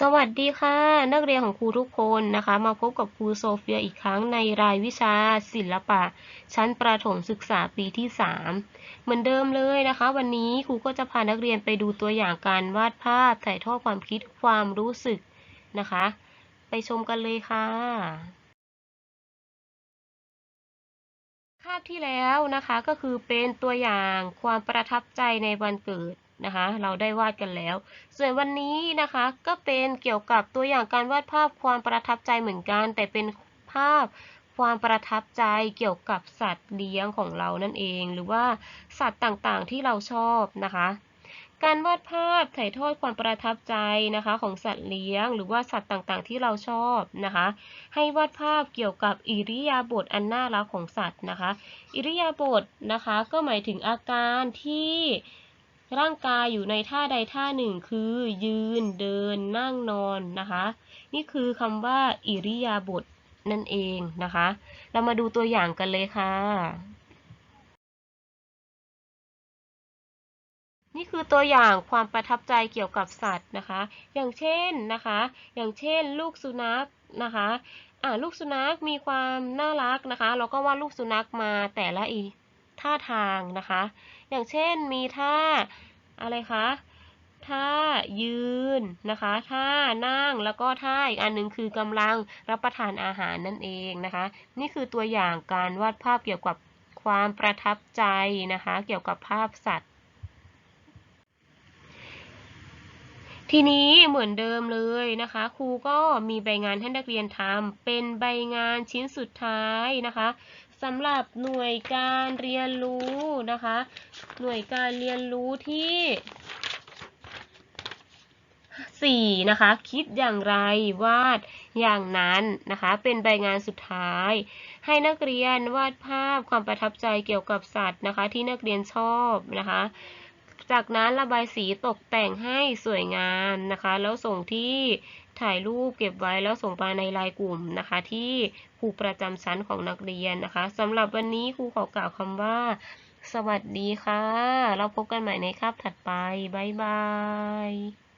สวัสดีค่ะ นักเรียนของครูทุกคนนะคะ มาพบกับครูโซเฟียอีกครั้งในรายวิชาศิลปะ ชั้นประถมศึกษาปีที่ 3 เหมือนเดิมเลยนะคะ วันนี้ครูก็จะพานักเรียนไปดูตัวอย่างการวาดภาพถ่ายทอดความคิดความรู้สึกนะคะ ไปชมกันเลยค่ะภาพที่แล้วนะคะก็คือเป็นตัวอย่างความประทับใจในวันเกิด นะคะ เราได้วาดกันแล้ว ส่วนวันนี้นะคะก็เป็นเกี่ยวกับตัวอย่างการวาดภาพความประทับใจเหมือนกัน แต่เป็นภาพความประทับใจเกี่ยวกับสัตว์เลี้ยงของเรานั่นเอง หรือว่าสัตว์ต่างๆที่เราชอบนะคะ การวาดภาพถ่ายทอดความประทับใจนะคะของสัตว์เลี้ยง หรือว่าสัตว์ต่างๆที่เราชอบนะคะ ให้วาดภาพเกี่ยวกับอิริยาบถอันน่ารักของสัตว์นะคะ อิริยาบถนะคะ ก็หมายถึงอาการที่ ร่างกายอยู่ในท่าใดท่าหนึ่งคือ ยืนเดินนั่งนอนนะคะ นี่คือคำว่าอิริยาบถนั่นเองนะคะ เรามาดูตัวอย่างกันเลยค่ะ นี่คือตัวอย่างความประทับใจเกี่ยวกับสัตว์นะคะ อย่างเช่นนะคะ อย่างเช่น ลูกสุนัขนะคะอ่าลูกสุนัขมีความน่ารักนะคะ เราก็วาดลูกสุนัขมาแต่ละอี ท่าทางนะคะ อย่างเช่นมีท่าอะไรคะท่ายืนนะคะท่านั่งแล้วก็ท่าอีกอันหนึ่งคือกำลังรับประทานอาหารนั่นเองนะคะ นี่คือตัวอย่างการวาดภาพเกี่ยวกับความประทับใจนะคะ เกี่ยวกับภาพสัตว์ ทีนี้เหมือนเดิมเลยนะคะ ครูก็มีใบงานให้นักเรียนทำเป็นใบงานชิ้นสุดท้ายนะคะ สำหรับหน่วยการเรียนรู้นะคะ หน่วยการเรียนรู้ที่สี่นะคะ คิดอย่างไรวาดอย่างนั้นนะคะ เป็นใบงานสุดท้าย ให้นักเรียนวาดภาพความประทับใจเกี่ยวกับสัตว์นะคะ ที่นักเรียนชอบนะคะ จากนั้นระบายสีตกแต่งให้สวยงามนะคะ แล้วส่งที่ถ่ายรูปเก็บไว้แล้วส่งไปในไลน์กลุ่มนะคะ ที่ครูประจำชั้นของนักเรียนนะคะสำหรับวันนี้ครูขอกล่าวคำว่า สวัสดีค่ะ เราพบกันใหม่ในคาบถัดไป บ๊ายบาย